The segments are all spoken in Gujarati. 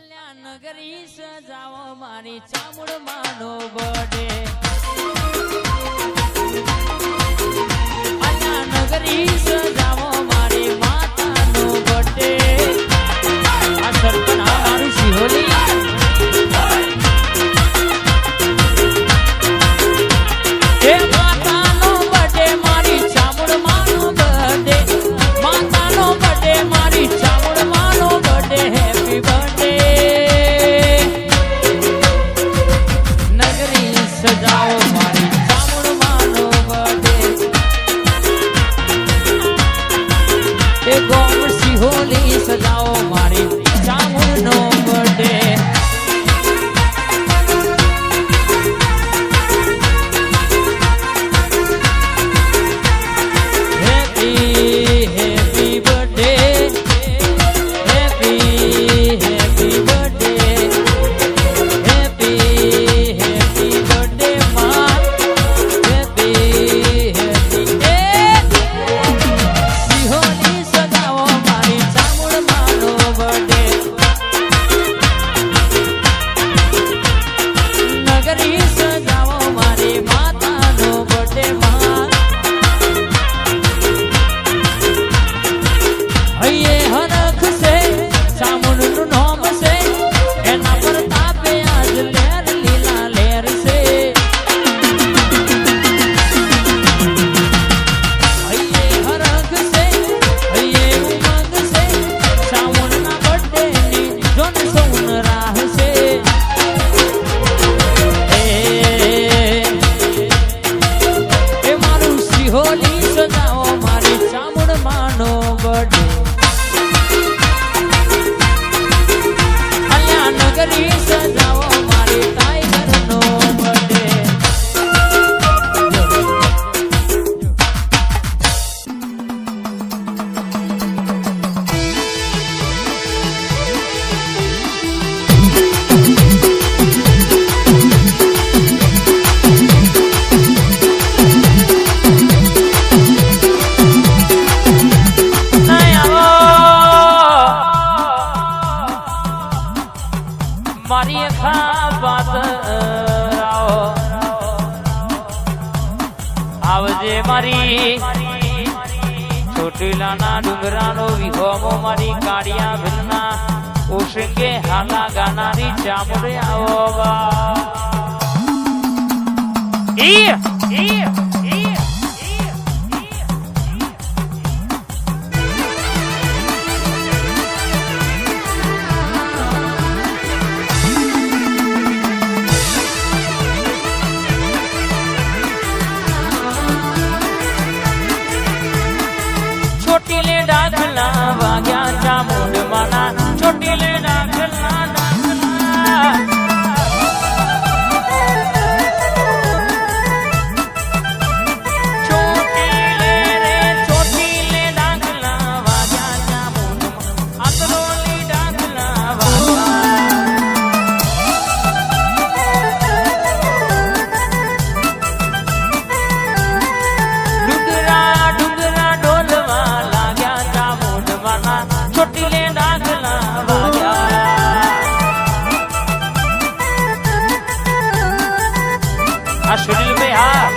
કલ્યાણ નગરી સજાવો મારી ચામુડ માનો બડે ગોમસી હોલી સજાઓ જે મારી ચોટીલાના ડુંગરાનો વિહોમો મારી કાળિયા ભીલના ઓશંગે હાલા ગાનાની ચામડે આવો ઈ! ઈ! ચોટીલે ડાગલા વાગ્યા. આ સુનિલ ભાઈ હા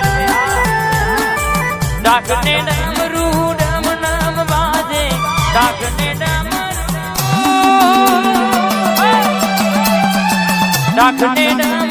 નામ વાજે. ડાકને ડામ ડાકને ડામ